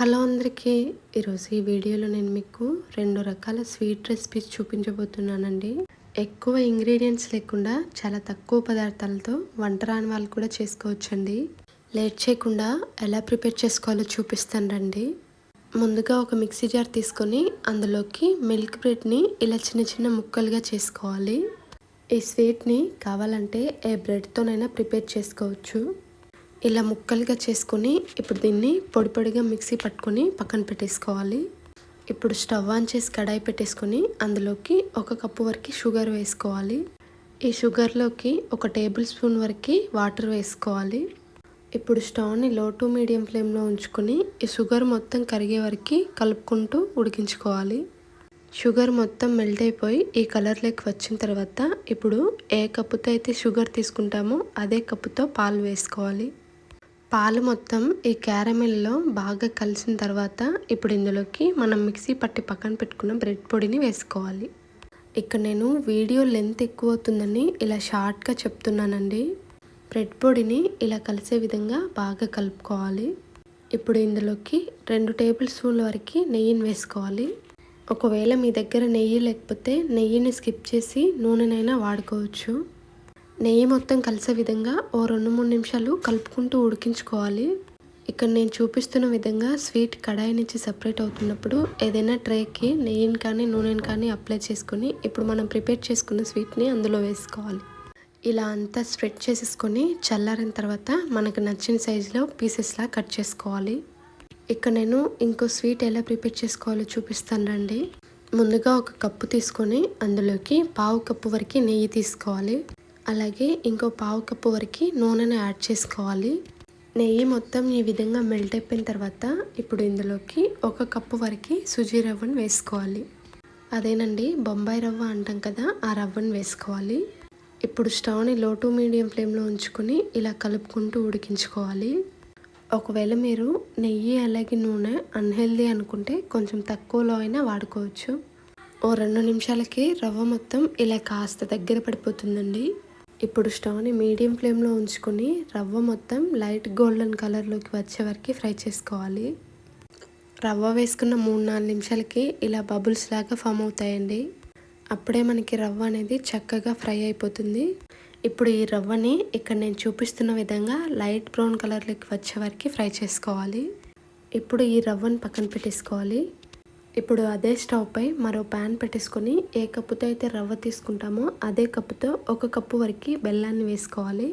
Hello అందరికీ. ఈరోజు ఈ వీడియోలో నేను మీకు రెండు రకాల స్వీట్ రెసిపీస్ చూపించబోతున్నానండి. ఎక్కువ ఇంగ్రీడియంట్స్ లేకుండా చాలా తక్కువ పదార్థాలతో వంట రాని వాళ్ళు కూడా చేసుకోవచ్చండి. లేట్ చేయకుండా ఎలా ప్రిపేర్ చేసుకోవాలో చూపిస్తాను రండి. ముందుగా ఒక మిక్సీ జార్ తీసుకొని అందులోకి మిల్క్ బ్రెడ్ని ఇలా చిన్న చిన్న ముక్కలుగా చేసుకోవాలి. ఈ స్వీట్ని కావాలంటే ఏ బ్రెడ్తోనైనా ప్రిపేర్ చేసుకోవచ్చు. ఇలా ముక్కలుగా చేసుకొని ఇప్పుడు దీన్ని పొడి పొడిగా మిక్సీ పట్టుకొని పక్కన పెట్టేసుకోవాలి. ఇప్పుడు స్టవ్ ఆన్ చేసి కడాయి పెట్టేసుకొని అందులోకి ఒక కప్పు వరకు షుగర్ వేసుకోవాలి. ఈ షుగర్లోకి ఒక టేబుల్ స్పూన్ వరకు వాటర్ వేసుకోవాలి. ఇప్పుడు స్టవ్ని లో టు మీడియం ఫ్లేమ్లో ఉంచుకొని ఈ షుగర్ మొత్తం కరిగే వరకు కలుపుకుంటూ ఉడికించుకోవాలి. షుగర్ మొత్తం మెల్ట్ అయిపోయి ఈ కలర్లోకి వచ్చిన తర్వాత ఇప్పుడు ఏ కప్పుతో అయితే షుగర్ తీసుకుంటామో అదే కప్పుతో పాలు వేసుకోవాలి. పాలు మొత్తం ఈ క్యారమెల్లో బాగా కలిసిన తర్వాత ఇప్పుడు ఇందులోకి మనం మిక్సీ పట్టి పక్కన పెట్టుకున్న బ్రెడ్ పొడిని వేసుకోవాలి. ఇక్కడ నేను వీడియో లెంత్ ఎక్కువ అవుతుందని ఇలా షార్ట్గా చెప్తున్నానండి. బ్రెడ్ పొడిని ఇలా కలిసే విధంగా బాగా కలుపుకోవాలి. ఇప్పుడు ఇందులోకి రెండు టేబుల్ స్పూన్ల వరకు నెయ్యిని వేసుకోవాలి. ఒకవేళ మీ దగ్గర నెయ్యి లేకపోతే నెయ్యిని స్కిప్ చేసి నూనెనైనా వాడుకోవచ్చు. నెయ్యి మొత్తం కలిసే విధంగా ఓ రెండు మూడు నిమిషాలు కలుపుకుంటూ ఉడికించుకోవాలి. ఇక్కడ నేను చూపిస్తున్న విధంగా స్వీట్ కడాయి నుంచి సపరేట్ అవుతున్నప్పుడు ఏదైనా ట్రేకి నెయ్యిని కానీ నూనెని కానీ అప్లై చేసుకొని ఇప్పుడు మనం ప్రిపేర్ చేసుకున్న స్వీట్ని అందులో వేసుకోవాలి. ఇలా అంతా స్ప్రెడ్ చేసేసుకొని చల్లారిన తర్వాత మనకు నచ్చిన సైజులో పీసెస్లా కట్ చేసుకోవాలి. ఇక్కడ నేను ఇంకో స్వీట్ ఎలా ప్రిపేర్ చేసుకోవాలో చూపిస్తాను రండి. ముందుగా ఒక కప్పు తీసుకొని అందులోకి పావు కప్పు వరకు నెయ్యి తీసుకోవాలి. అలాగే ఇంకో పావు కప్పు వరకు నూనెను యాడ్ చేసుకోవాలి. నెయ్యి మొత్తం ఈ విధంగా మెల్ట్ అయిపోయిన తర్వాత ఇప్పుడు ఇందులోకి ఒక కప్పు వరకు సుజీ రవ్వను వేసుకోవాలి. అదేనండి బొంబాయి రవ్వ అంటాం కదా ఆ రవ్వను వేసుకోవాలి. ఇప్పుడు స్టవ్ని లో టు మీడియం ఫ్లేమ్లో ఉంచుకొని ఇలా కలుపుకుంటూ ఉడికించుకోవాలి. ఒకవేళ మీరు నెయ్యి అలాగే నూనె అన్హెల్దీ అనుకుంటే కొంచెం తక్కువలో అయినా వాడుకోవచ్చు. ఓ రెండు నిమిషాలకి రవ్వ మొత్తం ఇలా కాస్త దగ్గర పడిపోతుందండి. ఇప్పుడు స్టవ్ని మీడియం ఫ్లేమ్లో ఉంచుకొని రవ్వ మొత్తం లైట్ గోల్డెన్ కలర్లోకి వచ్చే వరకు ఫ్రై చేసుకోవాలి. రవ్వ వేసుకున్న మూడు నాలుగు నిమిషాలకి ఇలా బబుల్స్ లాగా ఫామ్ అవుతాయండి. అప్పుడే మనకి రవ్వ అనేది చక్కగా ఫ్రై అయిపోతుంది. ఇప్పుడు ఈ రవ్వని ఇక్కడ నేను చూపిస్తున్న విధంగా లైట్ బ్రౌన్ కలర్లోకి వచ్చే వరకు ఫ్రై చేసుకోవాలి. ఇప్పుడు ఈ రవ్వను పక్కన పెట్టేసుకోవాలి. ఇప్పుడు అదే స్టవ్ పై మరో ప్యాన్ పెట్టేసుకొని ఏ కప్పుతో అయితే రవ్వ తీసుకుంటామో అదే కప్పుతో ఒక కప్పు వరకు బెల్లాన్ని వేసుకోవాలి.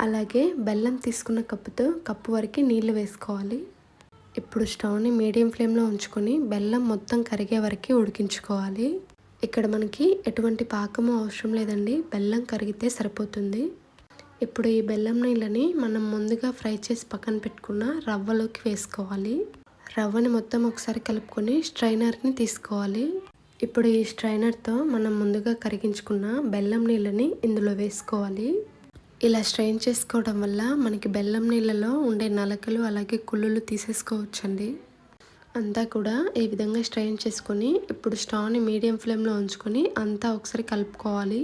అలాగే బెల్లం తీసుకున్న కప్పుతో కప్పు వరకు నీళ్ళు వేసుకోవాలి. ఇప్పుడు స్టవ్ని మీడియం ఫ్లేమ్లో ఉంచుకొని బెల్లం మొత్తం కరిగే వరకు ఉడికించుకోవాలి. ఇక్కడ మనకి ఎటువంటి పాకము అవసరం లేదండి. బెల్లం కరిగితే సరిపోతుంది. ఇప్పుడు ఈ బెల్లం నీళ్ళని మనం ముందుగా ఫ్రై చేసి పక్కన పెట్టుకున్న రవ్వలోకి వేసుకోవాలి. రవ్వని మొత్తం ఒకసారి కలుపుకొని స్ట్రైనర్ని తీసుకోవాలి. ఇప్పుడు ఈ స్ట్రైనర్తో మనం ముందుగా కరిగించుకున్న బెల్లం నీళ్ళని ఇందులో వేసుకోవాలి. ఇలా స్ట్రైన్ చేసుకోవడం వల్ల మనకి బెల్లం నీళ్ళలో ఉండే నలకలు అలాగే కుళ్ళులు తీసేసుకోవచ్చండి. అంతా కూడా ఈ విధంగా స్ట్రైన్ చేసుకొని ఇప్పుడు స్టవ్ని మీడియం ఫ్లేమ్లో ఉంచుకొని అంతా ఒకసారి కలుపుకోవాలి.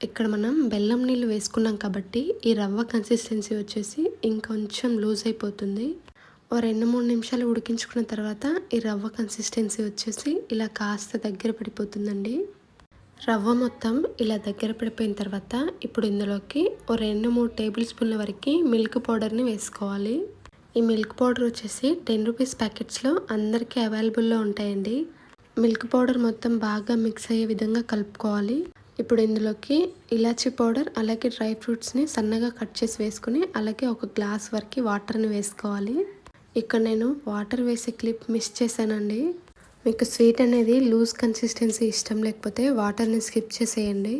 ఇక్కడ మనం బెల్లం నీళ్ళు వేసుకున్నాం కాబట్టి ఈ రవ్వ కన్సిస్టెన్సీ వచ్చేసి ఇంకొంచెం లూజ్ అయిపోతుంది. ఓ రెండు మూడు నిమిషాలు ఉడికించుకున్న తర్వాత ఈ రవ్వ కన్సిస్టెన్సీ వచ్చేసి ఇలా కాస్త దగ్గర పడిపోతుందండి. రవ్వ మొత్తం ఇలా దగ్గర పడిపోయిన తర్వాత ఇప్పుడు ఇందులోకి ఓ రెండు మూడు టేబుల్ స్పూన్ల వరకు మిల్క్ పౌడర్ని వేసుకోవాలి. ఈ మిల్క్ పౌడర్ వచ్చేసి టెన్ రూపీస్ ప్యాకెట్స్లో అందరికీ అవైలబుల్లో ఉంటాయండి. మిల్క్ పౌడర్ మొత్తం బాగా మిక్స్ అయ్యే విధంగా కలుపుకోవాలి. ఇప్పుడు ఇందులోకి ఇలాచీ పౌడర్ అలాగే డ్రై ఫ్రూట్స్ని సన్నగా కట్ చేసి వేసుకుని అలాగే ఒక గ్లాస్ వరకు వాటర్ని వేసుకోవాలి. ఇక్కడ నేను వాటర్ వేసే క్లిప్ మిస్ చేశానండి. మీకు స్వీట్ అనేది లూజ్ కన్సిస్టెన్సీ ఇష్టం లేకపోతే వాటర్ని స్కిప్ చేసేయండి.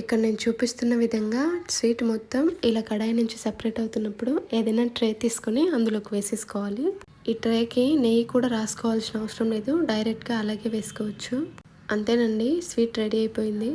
ఇక్కడ నేను చూపిస్తున్న విధంగా స్వీట్ మొత్తం ఇలా కడాయి నుంచి సపరేట్ అవుతున్నప్పుడు ఏదైనా ట్రే తీసుకొని అందులోకి వేసేసుకోవాలి. ఈ ట్రేకి నెయ్యి కూడా రాసుకోవాల్సిన అవసరం లేదు. డైరెక్ట్గా అలాగే వేసుకోవచ్చు. అంతేనండి స్వీట్ రెడీ అయిపోయింది.